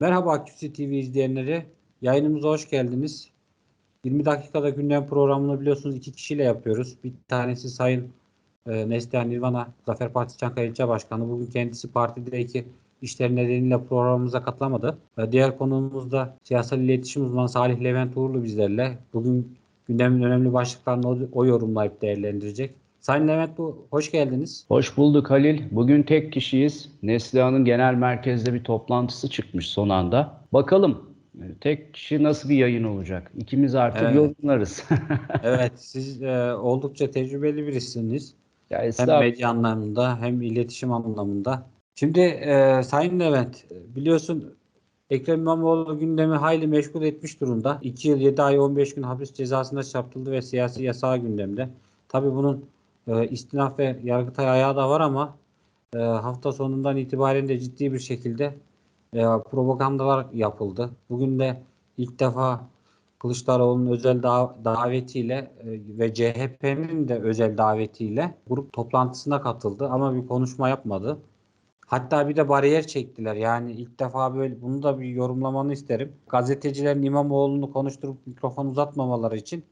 Merhaba Aküsi TV izleyenleri. Yayınımıza hoş geldiniz. 20 dakikada gündem programını biliyorsunuz iki kişiyle yapıyoruz. Bir tanesi Sayın e, Neslihan Nirvana, Zafer Partisi Çankaya İlçe Başkanı. Bugün kendisi partideki işler nedeniyle programımıza katılamadı. E, diğer konuğumuz da siyasal iletişim uzmanı Salih Levent Uğurlu bizlerle. Bugün gündemin önemli başlıklarını o, o yorumlayıp değerlendirecek. Sayın Levent bu hoş geldiniz. Hoş bulduk Halil. Bugün tek kişiyiz. Neslihan'ın genel merkezde bir toplantısı çıkmış son anda. Bakalım e, tek kişi nasıl bir yayın olacak? İkimiz artık Evet. yorumlarız. Evet siz e, oldukça tecrübeli birisiniz. ya Hem medya anlamında hem iletişim anlamında. Şimdi e, Sayın Levent biliyorsun Ekrem İmamoğlu gündemi hayli meşgul etmiş durumda. 2 yıl 7 ay 15 gün hapis cezasına çarptırıldı ve siyasi yasağı gündemde. Tabii bunun e, istinaf ve yargıtay ayağı da var ama e, hafta sonundan itibaren de ciddi bir şekilde e, propagandalar yapıldı. Bugün de ilk defa Kılıçdaroğlu'nun özel da- davetiyle e, ve CHP'nin de özel davetiyle grup toplantısına katıldı ama bir konuşma yapmadı. Hatta bir de bariyer çektiler. Yani ilk defa böyle bunu da bir yorumlamanı isterim. Gazetecilerin İmamoğlu'nu konuşturup mikrofon uzatmamaları için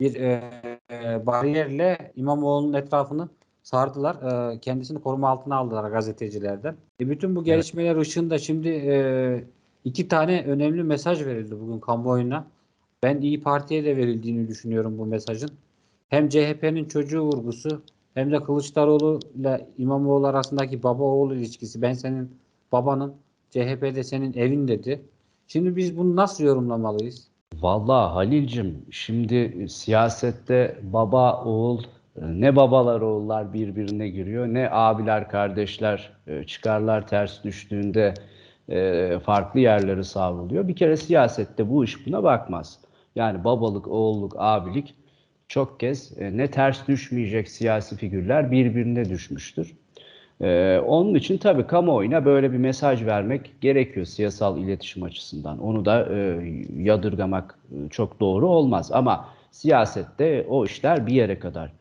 bir e, e, bariyerle İmamoğlu'nun etrafını sardılar. E, kendisini koruma altına aldılar gazetecilerden. E, bütün bu gelişmeler ışığında şimdi e, iki tane önemli mesaj verildi bugün kamuoyuna. Ben İyi Parti'ye de verildiğini düşünüyorum bu mesajın. Hem CHP'nin çocuğu vurgusu hem de Kılıçdaroğlu ile İmamoğlu arasındaki baba oğul ilişkisi. Ben senin babanın, CHP'de senin evin dedi. Şimdi biz bunu nasıl yorumlamalıyız? Vallahi Halil'cim şimdi siyasette baba oğul e, ne babalar oğullar birbirine giriyor ne abiler kardeşler e, çıkarlar ters düştüğünde e, farklı yerleri savruluyor. Bir kere siyasette bu iş buna bakmaz. Yani babalık, oğulluk, abilik çok kez ne ters düşmeyecek siyasi figürler birbirine düşmüştür. Ee, onun için tabii kamuoyuna böyle bir mesaj vermek gerekiyor siyasal iletişim açısından. Onu da e, yadırgamak e, çok doğru olmaz ama siyasette o işler bir yere kadar.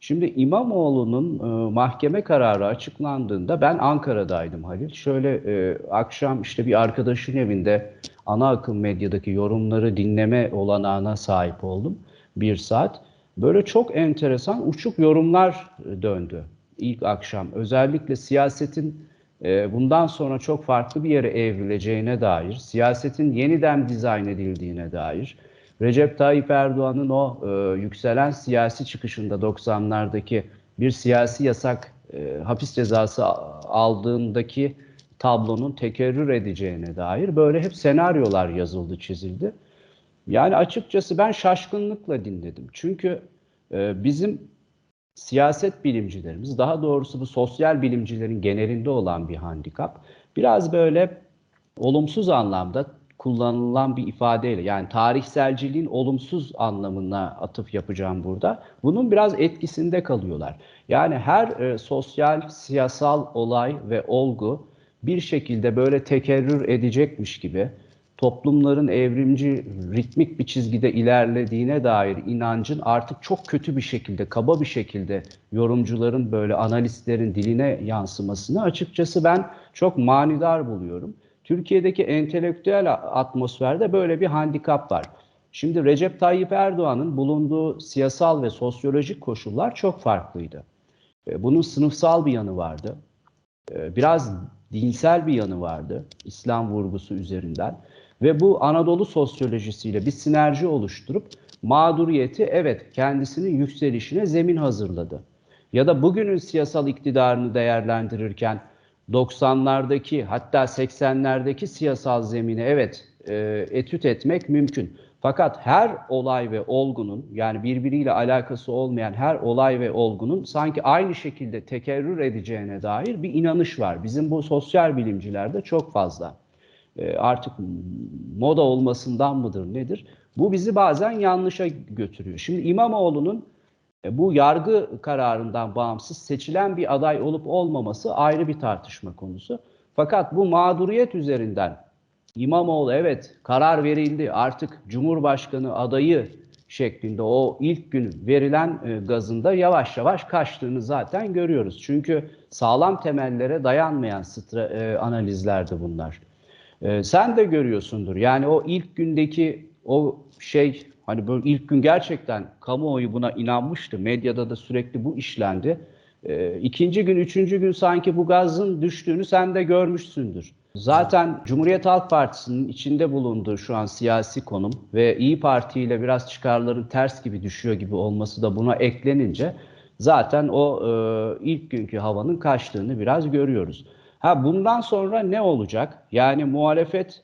Şimdi İmamoğlu'nun e, mahkeme kararı açıklandığında ben Ankara'daydım Halil. Şöyle e, akşam işte bir arkadaşın evinde ana akım medyadaki yorumları dinleme olanağına sahip oldum. Bir saat. Böyle çok enteresan uçuk yorumlar döndü ilk akşam. Özellikle siyasetin e, bundan sonra çok farklı bir yere evrileceğine dair, siyasetin yeniden dizayn edildiğine dair, Recep Tayyip Erdoğan'ın o e, yükselen siyasi çıkışında 90'lardaki bir siyasi yasak e, hapis cezası aldığındaki tablonun tekerrür edeceğine dair böyle hep senaryolar yazıldı, çizildi. Yani açıkçası ben şaşkınlıkla dinledim. Çünkü e, bizim siyaset bilimcilerimiz, daha doğrusu bu sosyal bilimcilerin genelinde olan bir handikap, biraz böyle olumsuz anlamda kullanılan bir ifadeyle yani tarihselciliğin olumsuz anlamına atıf yapacağım burada. Bunun biraz etkisinde kalıyorlar. Yani her e, sosyal, siyasal olay ve olgu bir şekilde böyle tekerrür edecekmiş gibi toplumların evrimci ritmik bir çizgide ilerlediğine dair inancın artık çok kötü bir şekilde, kaba bir şekilde yorumcuların böyle analistlerin diline yansımasını açıkçası ben çok manidar buluyorum. Türkiye'deki entelektüel atmosferde böyle bir handikap var. Şimdi Recep Tayyip Erdoğan'ın bulunduğu siyasal ve sosyolojik koşullar çok farklıydı. E, Bunun sınıfsal bir yanı vardı. E, Biraz dinsel bir yanı vardı. İslam vurgusu üzerinden. Ve bu Anadolu sosyolojisiyle bir sinerji oluşturup mağduriyeti evet kendisinin yükselişine zemin hazırladı. Ya da bugünün siyasal iktidarını değerlendirirken 90'lardaki hatta 80'lerdeki siyasal zemini evet e, etüt etmek mümkün. Fakat her olay ve olgunun yani birbiriyle alakası olmayan her olay ve olgunun sanki aynı şekilde tekerrür edeceğine dair bir inanış var. Bizim bu sosyal bilimcilerde çok fazla. E, artık moda olmasından mıdır nedir? Bu bizi bazen yanlışa götürüyor. Şimdi İmamoğlu'nun e, bu yargı kararından bağımsız seçilen bir aday olup olmaması ayrı bir tartışma konusu. Fakat bu mağduriyet üzerinden İmamoğlu evet karar verildi artık Cumhurbaşkanı adayı şeklinde o ilk gün verilen e, gazında yavaş yavaş kaçtığını zaten görüyoruz. Çünkü sağlam temellere dayanmayan analizlerdi bunlar. Ee, sen de görüyorsundur. Yani o ilk gündeki o şey hani böyle ilk gün gerçekten kamuoyu buna inanmıştı. Medyada da sürekli bu işlendi. Ee, ikinci gün, üçüncü gün sanki bu gazın düştüğünü sen de görmüşsündür. Zaten Cumhuriyet Halk Partisi'nin içinde bulunduğu şu an siyasi konum ve İyi Parti ile biraz çıkarların ters gibi düşüyor gibi olması da buna eklenince zaten o e, ilk günkü havanın kaçtığını biraz görüyoruz. Ha bundan sonra ne olacak? Yani muhalefet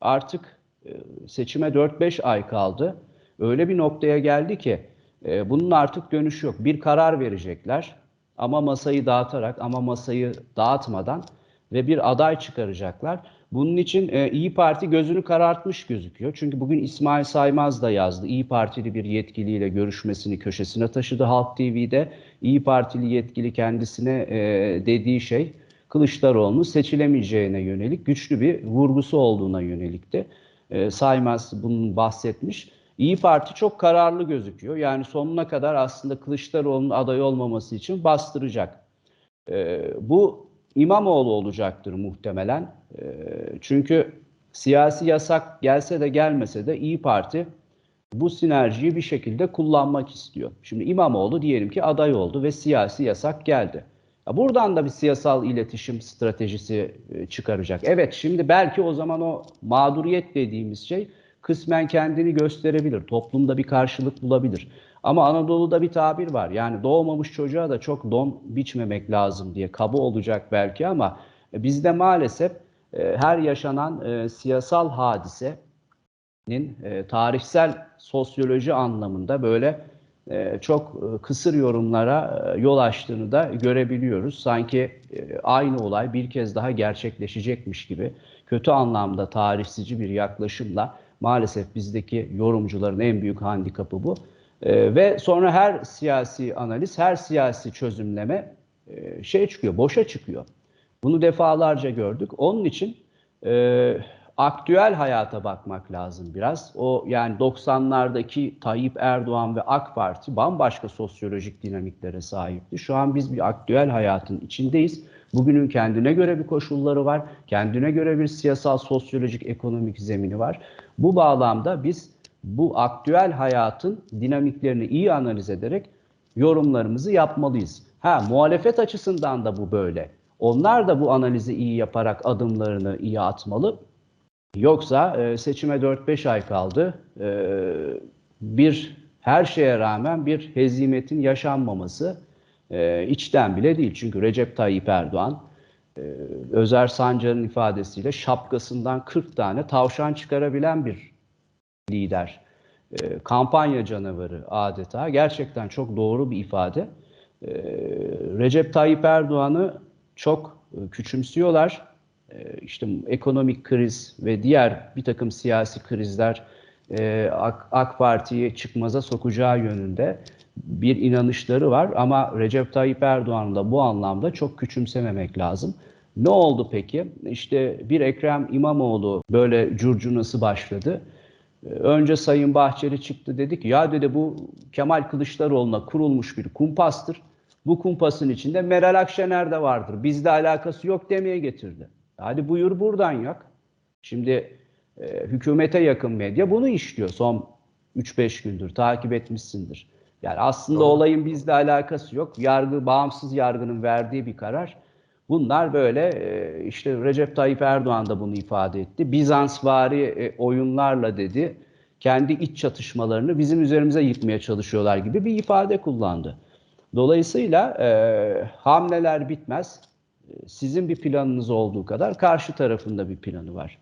artık e, seçime 4-5 ay kaldı. Öyle bir noktaya geldi ki e, bunun artık dönüşü yok. Bir karar verecekler ama masayı dağıtarak ama masayı dağıtmadan ve bir aday çıkaracaklar. Bunun için e, İyi Parti gözünü karartmış gözüküyor. Çünkü bugün İsmail Saymaz da yazdı. İyi Partili bir yetkiliyle görüşmesini köşesine taşıdı Halk TV'de. İyi Partili yetkili kendisine e, dediği şey Kılıçdaroğlu'nun seçilemeyeceğine yönelik güçlü bir vurgusu olduğuna yönelikti. E, Saymaz bunun bahsetmiş. İyi Parti çok kararlı gözüküyor. Yani sonuna kadar aslında Kılıçdaroğlu'nun aday olmaması için bastıracak. E, bu İmamoğlu olacaktır muhtemelen. E, çünkü siyasi yasak gelse de gelmese de İyi Parti bu sinerjiyi bir şekilde kullanmak istiyor. Şimdi İmamoğlu diyelim ki aday oldu ve siyasi yasak geldi. Buradan da bir siyasal iletişim stratejisi e, çıkaracak. Evet şimdi belki o zaman o mağduriyet dediğimiz şey kısmen kendini gösterebilir. Toplumda bir karşılık bulabilir. Ama Anadolu'da bir tabir var. Yani doğmamış çocuğa da çok don biçmemek lazım diye kaba olacak belki ama e, bizde maalesef e, her yaşanan siyasal hadisenin tarihsel sosyoloji anlamında böyle çok e, kısır yorumlara e, yol açtığını da görebiliyoruz. Sanki e, aynı olay bir kez daha gerçekleşecekmiş gibi kötü anlamda tarihsici bir yaklaşımla maalesef bizdeki yorumcuların en büyük handikapı bu. E, ve sonra her siyasi analiz, her siyasi çözümleme e, şey çıkıyor, boşa çıkıyor. Bunu defalarca gördük. Onun için e, aktüel hayata bakmak lazım biraz. O yani 90'lardaki Tayyip Erdoğan ve AK Parti bambaşka sosyolojik dinamiklere sahipti. Şu an biz bir aktüel hayatın içindeyiz. Bugünün kendine göre bir koşulları var. Kendine göre bir siyasal, sosyolojik, ekonomik zemini var. Bu bağlamda biz bu aktüel hayatın dinamiklerini iyi analiz ederek yorumlarımızı yapmalıyız. Ha muhalefet açısından da bu böyle. Onlar da bu analizi iyi yaparak adımlarını iyi atmalı. Yoksa e, seçime 4-5 ay kaldı. E, bir her şeye rağmen bir hezimetin yaşanmaması e, içten bile değil. Çünkü Recep Tayyip Erdoğan e, Özer Sancar'ın ifadesiyle şapkasından 40 tane tavşan çıkarabilen bir lider. Kampanya canavarı adeta. Gerçekten çok doğru bir ifade. Recep Tayyip Erdoğan'ı çok küçümsüyorlar. E, işte ekonomik kriz ve diğer bir takım siyasi krizler e, AK, Parti'yi çıkmaza sokacağı yönünde bir inanışları var. Ama Recep Tayyip Erdoğan'ı da bu anlamda çok küçümsememek lazım. Ne oldu peki? İşte bir Ekrem İmamoğlu böyle curcunası başladı. Önce Sayın Bahçeli çıktı dedi ki ya dedi bu Kemal Kılıçdaroğlu'na kurulmuş bir kumpastır. Bu kumpasın içinde Meral Akşener de vardır. Bizde alakası yok demeye getirdi. Hadi buyur buradan yak. Şimdi e, hükümete yakın medya bunu işliyor son 3-5 gündür takip etmişsindir. Yani aslında Doğru. olayın bizle alakası yok. Yargı bağımsız yargının verdiği bir karar. Bunlar böyle e, işte Recep Tayyip Erdoğan da bunu ifade etti. Bizansvari e, oyunlarla dedi. Kendi iç çatışmalarını bizim üzerimize yıkmaya çalışıyorlar gibi bir ifade kullandı. Dolayısıyla e, hamleler bitmez. Sizin bir planınız olduğu kadar karşı tarafında bir planı var.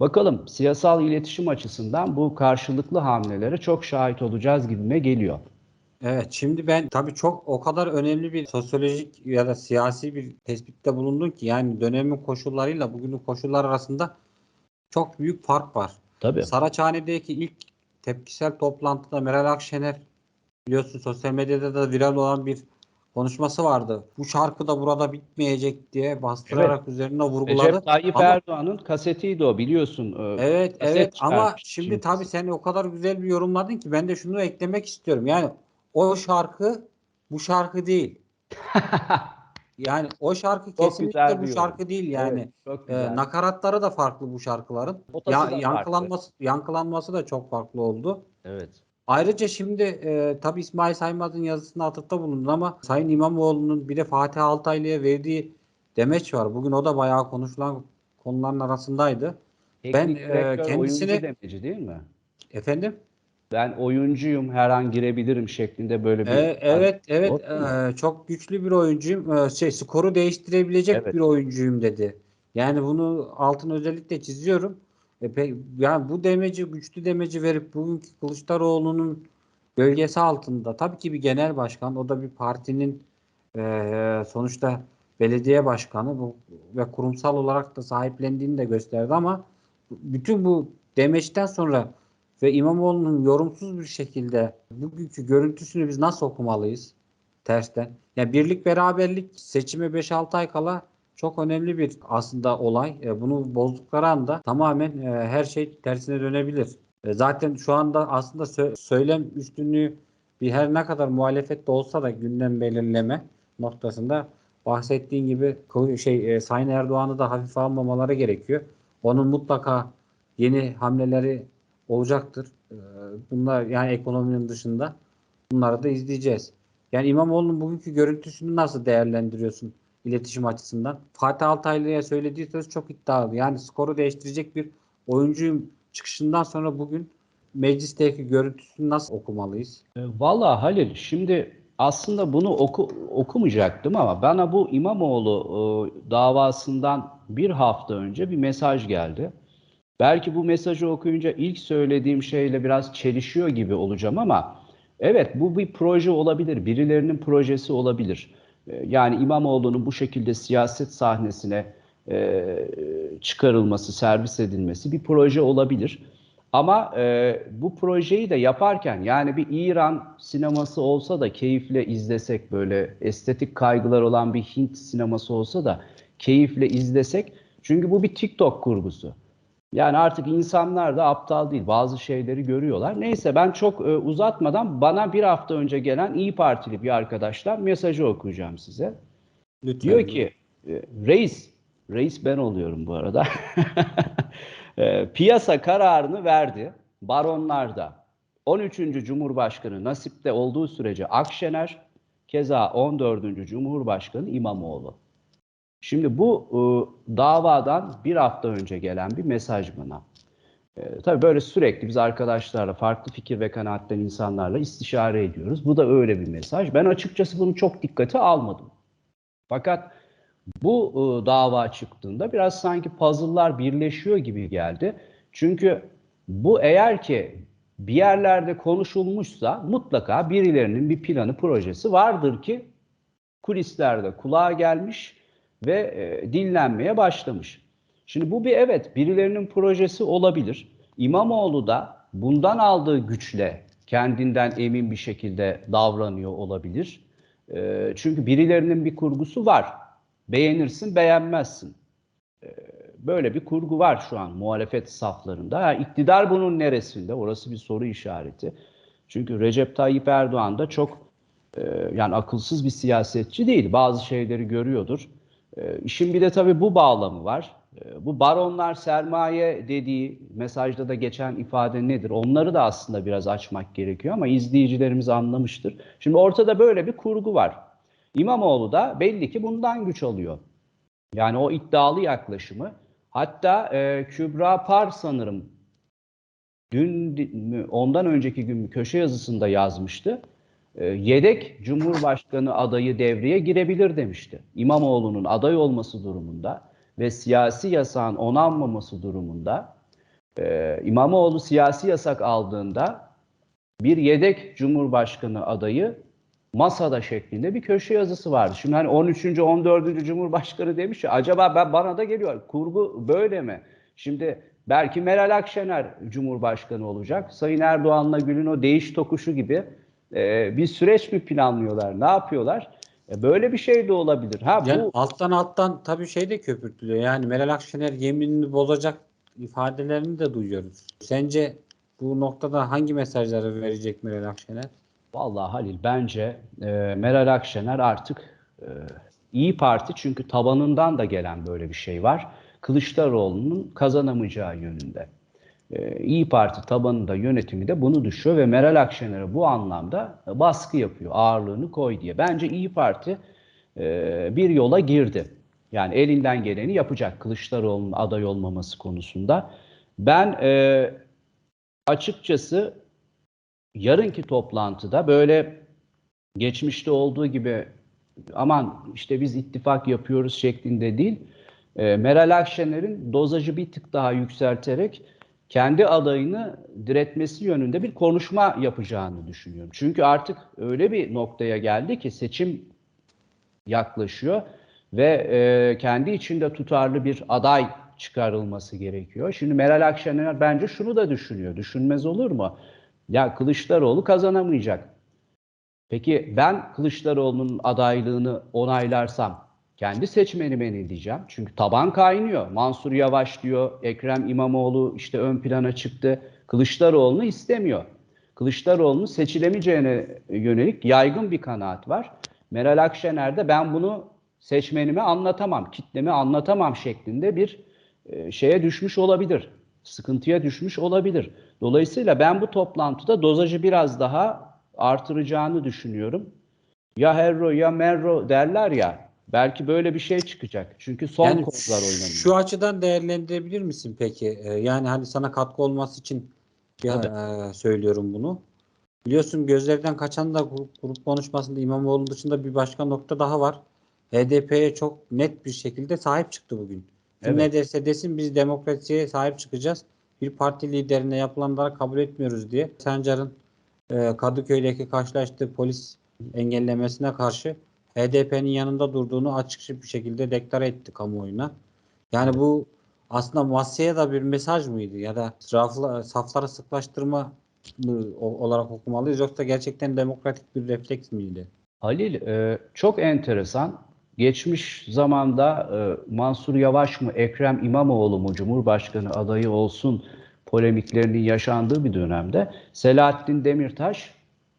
Bakalım siyasal iletişim açısından bu karşılıklı hamlelere çok şahit olacağız gibime geliyor. Evet şimdi ben tabii çok o kadar önemli bir sosyolojik ya da siyasi bir tespitte bulundum ki yani dönemin koşullarıyla bugünün koşullar arasında çok büyük fark var. Tabii. Saraçhane'deki ilk tepkisel toplantıda Meral Akşener biliyorsun sosyal medyada da viral olan bir konuşması vardı. Bu şarkı da burada bitmeyecek diye bastırarak evet. üzerine vurguladı. Recep Tayyip ama, Erdoğan'ın kasetiydi o biliyorsun. Evet evet ama şimdi tabii sen o kadar güzel bir yorumladın ki ben de şunu eklemek istiyorum. Yani o şarkı bu şarkı değil. Yani o şarkı Çok kesinlikle bu bir yorum. şarkı değil yani. Evet, Ee, nakaratları da farklı bu şarkıların. Notası Ya, da farklı. yankılanması yankılanması da çok farklı oldu. Evet. Ayrıca şimdi e, tabii İsmail Saymaz'ın yazısına atıfta bulundun ama Sayın İmamoğlu'nun bir de Fatih Altaylı'ya verdiği demeç var. Bugün o da bayağı konuşulan konuların arasındaydı. Ben, Teknik e, direktör kendisine- oyuncu demeci değil mi? Efendim? Ben oyuncuyum, her an girebilirim şeklinde böyle bir E, evet, evet. E, çok güçlü bir oyuncuyum. E, şey, skoru değiştirebilecek Evet. bir oyuncuyum dedi. Yani bunu altını özellikle çiziyorum. E, pe- yani bu demeci, güçlü demeci verip bugünkü Kılıçdaroğlu'nun gölgesi altında tabii ki bir genel başkan, o da bir partinin e, sonuçta belediye başkanı bu ve kurumsal olarak da sahiplendiğini de gösterdi ama bütün bu demeçten sonra ve İmamoğlu'nun yorumsuz bir şekilde bugünkü görüntüsünü biz nasıl okumalıyız? Tersten. Yani birlik beraberlik seçime 5-6 ay kala çok önemli bir aslında olay. E, bunu bozdukları anda tamamen e, her şey tersine dönebilir. E, zaten şu anda aslında sö- söylem üstünlüğü bir her ne kadar muhalefette olsa da gündem belirleme noktasında bahsettiğin gibi şey Sayın Erdoğan'ı da hafife almamaları gerekiyor. Onun mutlaka yeni hamleleri olacaktır. Bunlar yani ekonominin dışında bunları da izleyeceğiz. Yani İmamoğlu'nun bugünkü görüntüsünü nasıl değerlendiriyorsun iletişim açısından? Fatih Altaylı'ya söylediği söz çok iddialı. Yani skoru değiştirecek bir oyuncuyum çıkışından sonra bugün meclisteki görüntüsünü nasıl okumalıyız? E, Valla Halil şimdi aslında bunu oku, okumayacaktım ama bana bu İmamoğlu e, davasından bir hafta önce bir mesaj geldi. Belki bu mesajı okuyunca ilk söylediğim şeyle biraz çelişiyor gibi olacağım ama evet bu bir proje olabilir, birilerinin projesi olabilir. E, Yani İmamoğlu'nun bu şekilde siyaset sahnesine e, çıkarılması, servis edilmesi bir proje olabilir. Ama e, bu projeyi de yaparken yani bir İran sineması olsa da keyifle izlesek böyle estetik kaygılar olan bir Hint sineması olsa da keyifle izlesek. Çünkü bu bir TikTok kurgusu. Yani artık insanlar da aptal değil. Bazı şeyleri görüyorlar. Neyse ben çok e, uzatmadan bana bir hafta önce gelen İyi Partili bir arkadaşlar mesajı okuyacağım size. Lütfen. Diyor ki e, reis, reis ben oluyorum bu arada. E, Piyasa kararını verdi. Baronlarda 13. Cumhurbaşkanı nasipte olduğu sürece Akşener, keza 14. Cumhurbaşkanı İmamoğlu. Şimdi bu e, davadan bir hafta önce gelen bir mesaj bana. E, tabii böyle sürekli biz arkadaşlarla, farklı fikir ve kanaatten insanlarla istişare ediyoruz. Bu da öyle bir mesaj. Ben açıkçası bunu çok dikkate almadım. Fakat bu e, dava çıktığında biraz sanki puzzle'lar birleşiyor gibi geldi. Çünkü bu eğer ki bir yerlerde konuşulmuşsa mutlaka birilerinin bir planı, projesi vardır ki kulislerde kulağa gelmiş ve e, dinlenmeye başlamış. Şimdi bu bir evet birilerinin projesi olabilir. İmamoğlu da bundan aldığı güçle kendinden emin bir şekilde davranıyor olabilir. E, çünkü birilerinin bir kurgusu var. Beğenirsin, beğenmezsin. E, böyle bir kurgu var şu an muhalefet saflarında. Ha, iktidar bunun neresinde? Orası bir soru işareti. Çünkü Recep Tayyip Erdoğan da çok e, yani akılsız bir siyasetçi değil. Bazı şeyleri görüyordur. E, bir de tabii bu bağlamı var. E, bu baronlar sermaye dediği mesajda da geçen ifade nedir? Onları da aslında biraz açmak gerekiyor ama izleyicilerimiz anlamıştır. Şimdi ortada böyle bir kurgu var. İmamoğlu da belli ki bundan güç alıyor. Yani o iddialı yaklaşımı. Hatta e, Kübra Par sanırım dün ondan önceki gün köşe yazısında yazmıştı. E, yedek Cumhurbaşkanı adayı devreye girebilir demişti. İmamoğlu'nun aday olması durumunda ve siyasi yasağın onanmaması durumunda e, İmamoğlu siyasi yasak aldığında bir yedek Cumhurbaşkanı adayı masada şeklinde bir köşe yazısı vardı. Şimdi hani 13. 14. Cumhurbaşkanı demiş ya acaba ben bana da geliyor. Kurgu böyle mi? Şimdi belki Meral Akşener Cumhurbaşkanı olacak. Sayın Erdoğan'la Gül'ün o değiş tokuşu gibi e, bir süreç mi planlıyorlar? Ne yapıyorlar? E, böyle bir şey de olabilir. Ha Yani bu alttan alttan tabii şey de köpürtülüyor. Yani Meral Akşener yeminini bozacak ifadelerini de duyuyoruz. Sence bu noktada hangi mesajları verecek Meral Akşener? Vallahi Halil bence e, Meral Akşener artık e, İyi Parti çünkü tabanından da gelen böyle bir şey var. Kılıçdaroğlu'nun kazanamayacağı yönünde. Ee, İyi Parti tabanında yönetimi de bunu düşüyor ve Meral Akşener'e bu anlamda baskı yapıyor. Ağırlığını koy diye. Bence İyi Parti e, bir yola girdi. Yani elinden geleni yapacak Kılıçdaroğlu'nun aday olmaması konusunda. Ben e, açıkçası yarınki toplantıda böyle geçmişte olduğu gibi aman işte biz ittifak yapıyoruz şeklinde değil, e, Meral Akşener'in dozajı bir tık daha yükselterek kendi adayını diretmesi yönünde bir konuşma yapacağını düşünüyorum. Çünkü artık öyle bir noktaya geldi ki seçim yaklaşıyor ve e, kendi içinde tutarlı bir aday çıkarılması gerekiyor. Şimdi Meral Akşener bence şunu da düşünüyor. Düşünmez olur mu? Ya Kılıçdaroğlu kazanamayacak. Peki ben Kılıçdaroğlu'nun adaylığını onaylarsam kendi seçmenime ne diyeceğim? Çünkü taban kaynıyor. Mansur Yavaş diyor, Ekrem İmamoğlu işte ön plana çıktı. Kılıçdaroğlu'nu istemiyor. Kılıçdaroğlu'nun seçilemeyeceğine yönelik yaygın bir kanaat var. Meral Akşener de ben bunu seçmenime anlatamam, kitleme anlatamam şeklinde bir e, şeye düşmüş olabilir. Sıkıntıya düşmüş olabilir. Dolayısıyla ben bu toplantıda dozajı biraz daha artıracağını düşünüyorum. Ya herro ya merro derler ya. Belki böyle bir şey çıkacak. Çünkü son Yani kodlar oynanıyor. Şu açıdan değerlendirebilir misin peki? Ee, yani hani sana katkı olması için ya, e, söylüyorum bunu. Biliyorsun gözlerden kaçan da grup, grup konuşmasında İmamoğlu dışında bir başka nokta daha var. HDP'ye çok net bir şekilde sahip çıktı bugün. Evet. ne derse desin biz demokrasiye sahip çıkacağız. Bir parti liderine yapılanları kabul etmiyoruz diye. Sancar'ın e, Kadıköy'deki karşılaştığı polis engellemesine karşı HDP'nin yanında durduğunu açıkça bir şekilde deklare etti kamuoyuna. Yani bu aslında masaya da bir mesaj mıydı ya da rafla, safları sıklaştırma olarak okumalıyız yoksa gerçekten demokratik bir refleks miydi? Halil e, çok enteresan. Geçmiş zamanda e, Mansur Yavaş mı Ekrem İmamoğlu mu Cumhurbaşkanı adayı olsun polemiklerinin yaşandığı bir dönemde Selahattin Demirtaş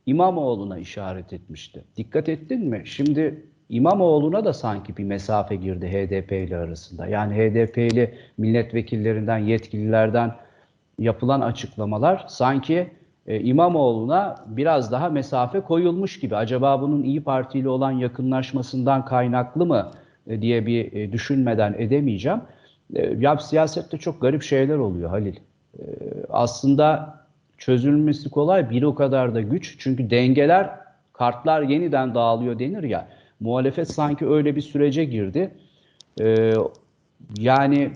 İmamoğlu'na işaret etmişti. Dikkat ettin mi? Şimdi İmamoğlu'na da sanki bir mesafe girdi HDP ile arasında. Yani HDP'li milletvekillerinden, yetkililerden yapılan açıklamalar sanki e, İmamoğlu'na biraz daha mesafe koyulmuş gibi. Acaba bunun İyi Parti ile olan yakınlaşmasından kaynaklı mı e, diye bir e, düşünmeden edemeyeceğim. E, ya siyasette çok garip şeyler oluyor Halil. Aslında çözülmesi kolay, bir o kadar da güç. Çünkü dengeler, kartlar yeniden dağılıyor denir ya. Muhalefet sanki öyle bir sürece girdi. E, yani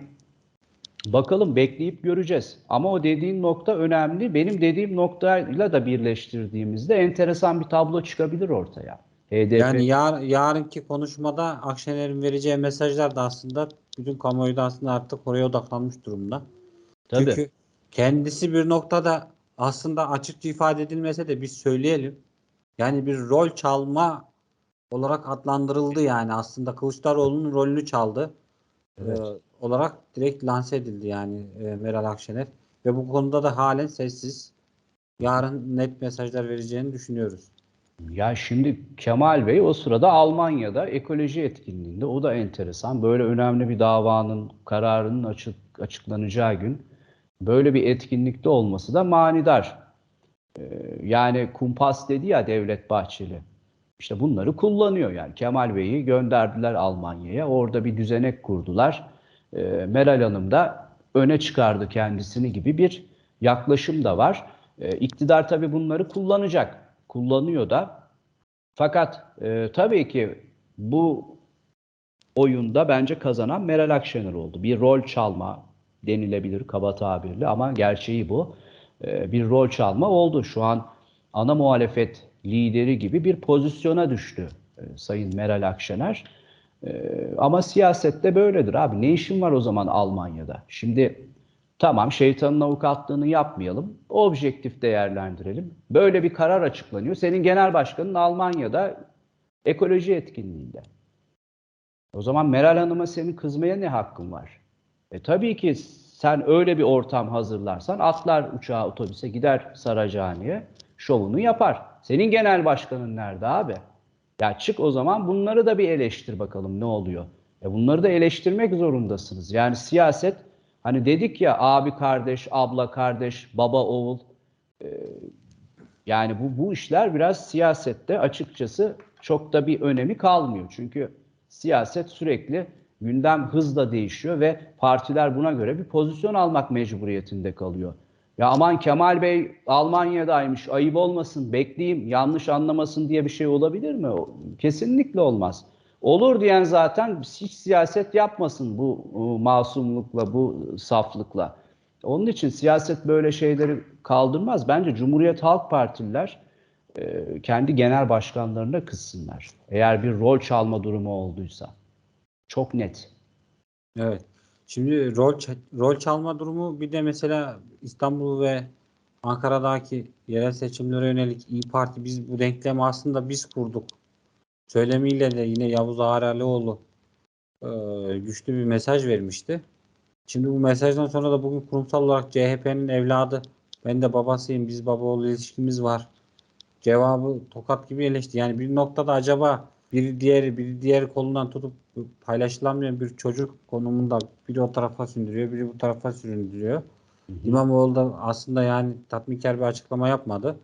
Bakalım bekleyip göreceğiz. Ama o dediğin nokta önemli. Benim dediğim noktayla da birleştirdiğimizde enteresan bir tablo çıkabilir ortaya. HDP Yani yar, yarınki konuşmada Akşener'in vereceği mesajlar da aslında bütün kamuoyu da aslında artık oraya odaklanmış durumda. tabii. Çünkü kendisi bir noktada aslında açıkça ifade edilmese de biz söyleyelim. Yani bir rol çalma olarak adlandırıldı yani aslında Kılıçdaroğlu'nun rolünü çaldı. Evet. Ee, olarak direkt lanse edildi yani e, Meral Akşener. Ve bu konuda da halen sessiz. Yarın net mesajlar vereceğini düşünüyoruz. Ya şimdi Kemal Bey o sırada Almanya'da ekoloji etkinliğinde. O da enteresan. Böyle önemli bir davanın kararının açık, açıklanacağı gün böyle bir etkinlikte olması da manidar. Ee, yani kumpas dedi ya Devlet Bahçeli. İşte bunları kullanıyor yani. Kemal Bey'i gönderdiler Almanya'ya. Orada bir düzenek kurdular. Ee, Meral Hanım da öne çıkardı kendisini gibi bir yaklaşım da var. Ee, iktidar tabii bunları kullanacak. Kullanıyor da. Fakat e, tabii ki bu oyunda bence kazanan Meral Akşener oldu. Bir rol çalma denilebilir kaba tabirle ama gerçeği bu. Ee, bir rol çalma oldu. Şu an ana muhalefet lideri gibi bir pozisyona düştü e, Sayın Meral Akşener. Ee, ama siyasette böyledir abi. Ne işin var o zaman Almanya'da? Şimdi tamam şeytanın avukatlığını yapmayalım. Objektif değerlendirelim. Böyle bir karar açıklanıyor. Senin genel başkanın Almanya'da ekoloji etkinliğinde. O zaman Meral Hanım'a senin kızmaya ne hakkın var? E tabii ki sen öyle bir ortam hazırlarsan atlar uçağa otobüse gider Saracahane'ye şovunu yapar. Senin genel başkanın nerede abi? Ya çık o zaman bunları da bir eleştir bakalım ne oluyor. E bunları da eleştirmek zorundasınız. Yani siyaset hani dedik ya abi kardeş, abla kardeş, baba oğul. e, yani bu, bu işler biraz siyasette açıkçası çok da bir önemi kalmıyor. Çünkü siyaset sürekli gündem hızla değişiyor ve partiler buna göre bir pozisyon almak mecburiyetinde kalıyor. Ya aman Kemal Bey Almanya'daymış, ayıp olmasın, bekleyeyim, yanlış anlamasın diye bir şey olabilir mi? Kesinlikle olmaz. Olur diyen zaten hiç siyaset yapmasın bu masumlukla, bu saflıkla. Onun için siyaset böyle şeyleri kaldırmaz. Bence Cumhuriyet Halk Partililer kendi genel başkanlarına kızsınlar. Eğer bir rol çalma durumu olduysa. Çok net. Evet. Şimdi rol rol çalma durumu bir de mesela İstanbul ve Ankara'daki yerel seçimlere yönelik İyi Parti biz bu denklemi aslında biz kurduk. Söylemiyle de yine Yavuz Ağaralioğlu e, güçlü bir mesaj vermişti. Şimdi bu mesajdan sonra da bugün kurumsal olarak CHP'nin evladı ben de babasıyım biz baba oğul ilişkimiz var. Cevabı tokat gibi eleşti. Yani bir noktada acaba biri diğeri biri diğer kolundan tutup paylaşılamayan bir çocuk konumunda biri o tarafa sündürüyor, biri bu tarafa süründürüyor. İmamoğlu da aslında yani tatminkar bir açıklama yapmadı.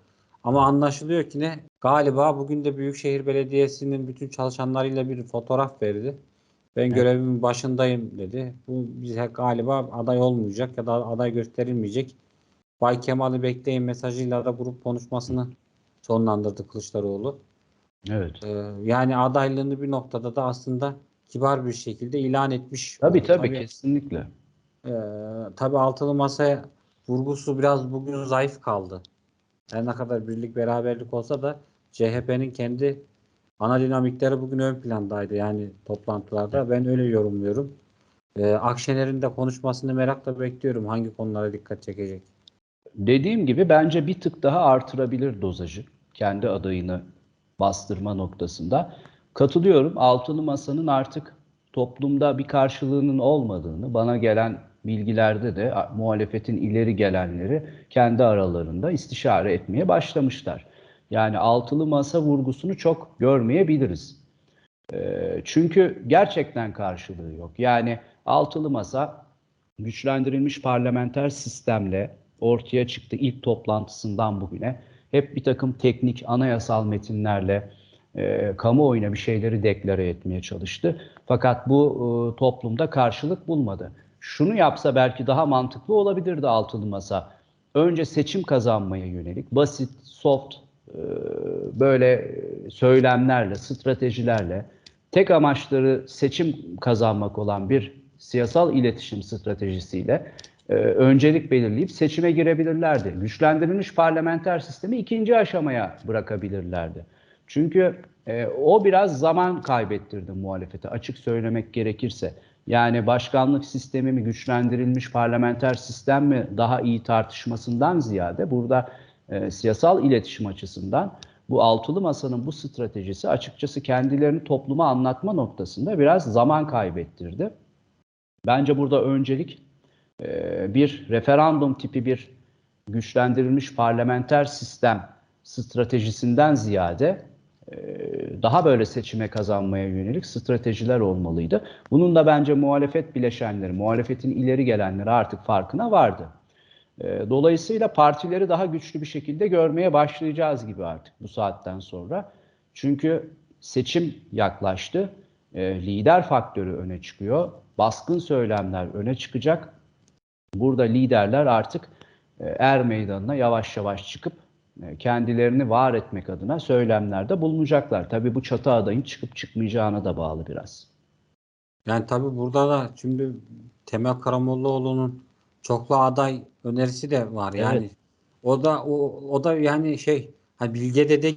Ama anlaşılıyor ki ne? Galiba bugün de Büyükşehir Belediyesi'nin bütün çalışanlarıyla bir fotoğraf verdi. Ben görevimin başındayım dedi. Bu bize galiba aday olmayacak ya da aday gösterilmeyecek. Bay Kemal'i bekleyin mesajıyla da grup konuşmasını sonlandırdı Kılıçdaroğlu. Evet. Ee, yani adaylığını bir noktada da aslında kibar bir şekilde ilan etmiş. Tabii oldu. tabii kesinlikle. Ee, tabii altılı masaya vurgusu biraz bugün zayıf kaldı. Her ne kadar birlik beraberlik olsa da CHP'nin kendi ana dinamikleri bugün ön plandaydı yani toplantılarda. Ben öyle yorumluyorum. Ee, Akşener'in de konuşmasını merakla bekliyorum. Hangi konulara dikkat çekecek? Dediğim gibi bence bir tık daha artırabilir dozajı kendi adayını bastırma noktasında. Katılıyorum. Altılı Masa'nın artık toplumda bir karşılığının olmadığını, bana gelen bilgilerde de muhalefetin ileri gelenleri kendi aralarında istişare etmeye başlamışlar. Yani altılı masa vurgusunu çok görmeyebiliriz. Ee, çünkü gerçekten karşılığı yok. Yani altılı masa güçlendirilmiş parlamenter sistemle ortaya çıktı ilk toplantısından bugüne. Hep bir takım teknik anayasal metinlerle e, kamuoyuna bir şeyleri deklare etmeye çalıştı. Fakat bu e, toplumda karşılık bulmadı. Şunu yapsa belki daha mantıklı olabilirdi altılı masa. Önce seçim kazanmaya yönelik basit, soft e, böyle söylemlerle, stratejilerle tek amaçları seçim kazanmak olan bir siyasal iletişim stratejisiyle e, öncelik belirleyip seçime girebilirlerdi. Güçlendirilmiş parlamenter sistemi ikinci aşamaya bırakabilirlerdi. Çünkü e, o biraz zaman kaybettirdi muhalefete açık söylemek gerekirse. Yani başkanlık sistemi mi güçlendirilmiş parlamenter sistem mi daha iyi tartışmasından ziyade burada e, siyasal iletişim açısından bu altılı masanın bu stratejisi açıkçası kendilerini topluma anlatma noktasında biraz zaman kaybettirdi. Bence burada öncelik e, bir referandum tipi bir güçlendirilmiş parlamenter sistem stratejisinden ziyade daha böyle seçime kazanmaya yönelik stratejiler olmalıydı. Bunun da bence muhalefet bileşenleri, muhalefetin ileri gelenleri artık farkına vardı. E, Dolayısıyla partileri daha güçlü bir şekilde görmeye başlayacağız gibi artık bu saatten sonra. Çünkü seçim yaklaştı. E, Lider faktörü öne çıkıyor. Baskın söylemler öne çıkacak. Burada liderler artık e, er meydanına yavaş yavaş çıkıp kendilerini var etmek adına söylemlerde bulunacaklar. Tabii bu çatı adayın çıkıp çıkmayacağına da bağlı biraz. Yani tabii burada da şimdi Temel Karamollaoğlu'nun çoklu aday önerisi de var. Yani Evet. o da o, o da yani şey hani Bilge Dede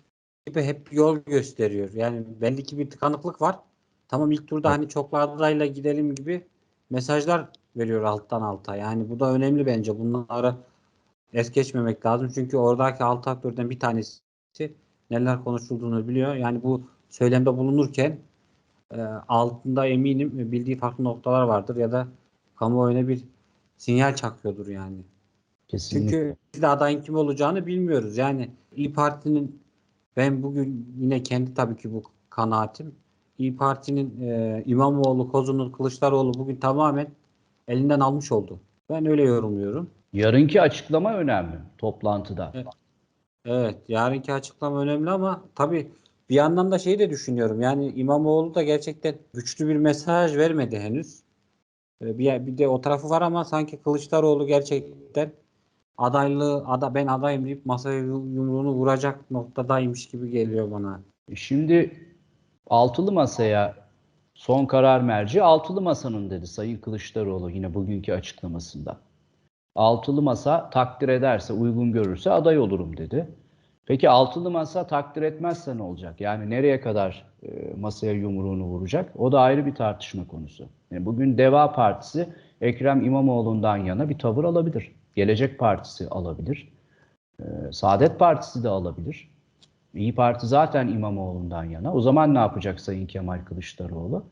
gibi hep yol gösteriyor. Yani belli ki bir tıkanıklık var. Tamam ilk turda hani çoklu adayla gidelim gibi mesajlar veriyor alttan alta. Yani bu da önemli bence. Bunları es geçmemek lazım. Çünkü oradaki altı aktörden bir tanesi neler konuşulduğunu biliyor. Yani bu söylemde bulunurken e, altında eminim bildiği farklı noktalar vardır ya da kamuoyuna bir sinyal çakıyordur yani. Kesinlikle. Çünkü biz de adayın kim olacağını bilmiyoruz. Yani İyi Parti'nin ben bugün yine kendi tabii ki bu kanaatim. İyi Parti'nin e, İmamoğlu, Kozun'un, Kılıçdaroğlu bugün tamamen elinden almış oldu. Ben öyle yorumluyorum. Yarınki açıklama önemli toplantıda. Evet, yarınki açıklama önemli ama tabii bir yandan da şeyi de düşünüyorum. Yani İmamoğlu da gerçekten güçlü bir mesaj vermedi henüz. Ee, Bir, bir de o tarafı var ama sanki Kılıçdaroğlu gerçekten adaylığı, ada, ben adayım deyip masaya yu- yumruğunu vuracak noktadaymış gibi geliyor bana. Şimdi altılı masaya son karar merci altılı masanın dedi Sayın Kılıçdaroğlu yine bugünkü açıklamasında. Altılı masa takdir ederse, uygun görürse aday olurum dedi. Peki altılı masa takdir etmezse ne olacak? Yani nereye kadar e, masaya yumruğunu vuracak? O da ayrı bir tartışma konusu. Yani bugün Deva Partisi Ekrem İmamoğlu'ndan yana bir tavır alabilir. Gelecek Partisi alabilir. E, Saadet Partisi de alabilir. İyi Parti zaten İmamoğlu'ndan yana. O zaman ne yapacak Sayın Kemal Kılıçdaroğlu?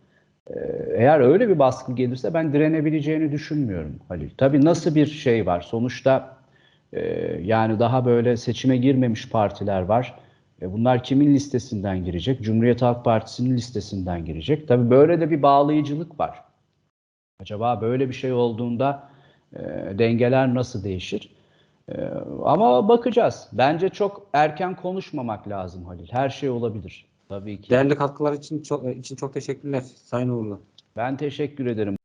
Ee, Eğer öyle bir baskı gelirse ben direnebileceğini düşünmüyorum Halil. Tabii nasıl bir şey var? Sonuçta e, yani daha böyle seçime girmemiş partiler var. E, bunlar kimin listesinden girecek? Cumhuriyet Halk Partisi'nin listesinden girecek. Tabii böyle de bir bağlayıcılık var. Acaba böyle bir şey olduğunda e, dengeler nasıl değişir? Ee, ama bakacağız. Bence çok erken konuşmamak lazım Halil. Her şey olabilir. Tabii ki. Değerli katkılar için çok, için çok teşekkürler Sayın Uğurlu. Ben teşekkür ederim.